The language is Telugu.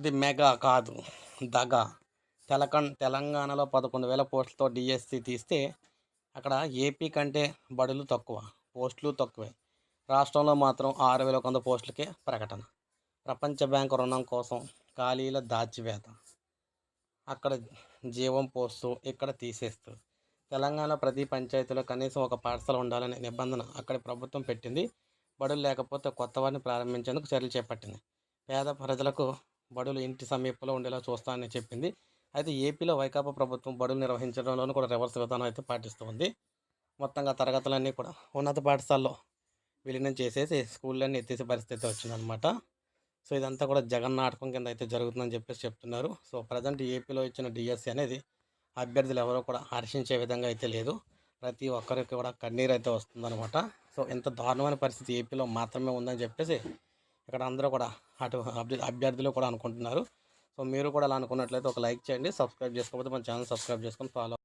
ఇది మెగా కాదు. దగా. తెలకం తెలంగాణలో పదకొండు వేల పోస్టులతో డిఎస్సి తీస్తే అక్కడ ఏపీ కంటే బడులు తక్కువ పోస్టులు తక్కువే. రాష్ట్రంలో మాత్రం ఆరు వేల వంద పోస్టులకే ప్రకటన. ప్రపంచ బ్యాంకు రుణం కోసం ఖాళీల దాచివేత. అక్కడ జీవం పోస్తూ ఇక్కడ తీసేస్తూ. తెలంగాణ ప్రతి పంచాయతీలో కనీసం ఒక పాఠశాల ఉండాలనే నిబంధన అక్కడి ప్రభుత్వం పెట్టింది. బడులు లేకపోతే కొత్త వారిని ప్రారంభించేందుకు చర్యలు చేపట్టింది. పేద ప్రజలకు బడులు ఇంటి సమీపంలో ఉండేలా చూస్తానని చెప్పింది. అయితే ఏపీలో వైకాపా ప్రభుత్వం బడులు నిర్వహించడంలోనూ కూడా రివర్స్ విధానం అయితే పాటిస్తుంది మొత్తంగా తరగతులన్నీ కూడా ఉన్నత పాఠశాలలో విలీనం చేసేసి స్కూళ్ళన్నీ ఎత్తేసే పరిస్థితి వచ్చిందనమాట సో ఇదంతా కూడా జగన్ నాటకం కింద అయితే జరుగుతుందని చెప్పేసి చెప్తున్నారు. సో ప్రజెంట్ ఏపీలో ఇచ్చిన డిఎస్సి అనేది అభ్యర్థులు ఎవరో కూడా హర్షించే విధంగా అయితే లేదు. ప్రతి ఒక్కరికి కూడా కన్నీరు అయితే వస్తుందన్నమాట. సో ఇంత దారుణమైన పరిస్థితి ఏపీలో మాత్రమే ఉందని చెప్పేసి ఇక్కడ అందరూ కూడా అటు అభ్యర్థులు కూడా అనుకుంటున్నారు. సో మీరు కూడా అలా అనుకున్నట్లయితే ఒక లైక్ చేయండి సబ్స్క్రైబ్ చేసుకోకపోతే మన ఛానల్ సబ్స్క్రైబ్ చేసుకొని ఫాలో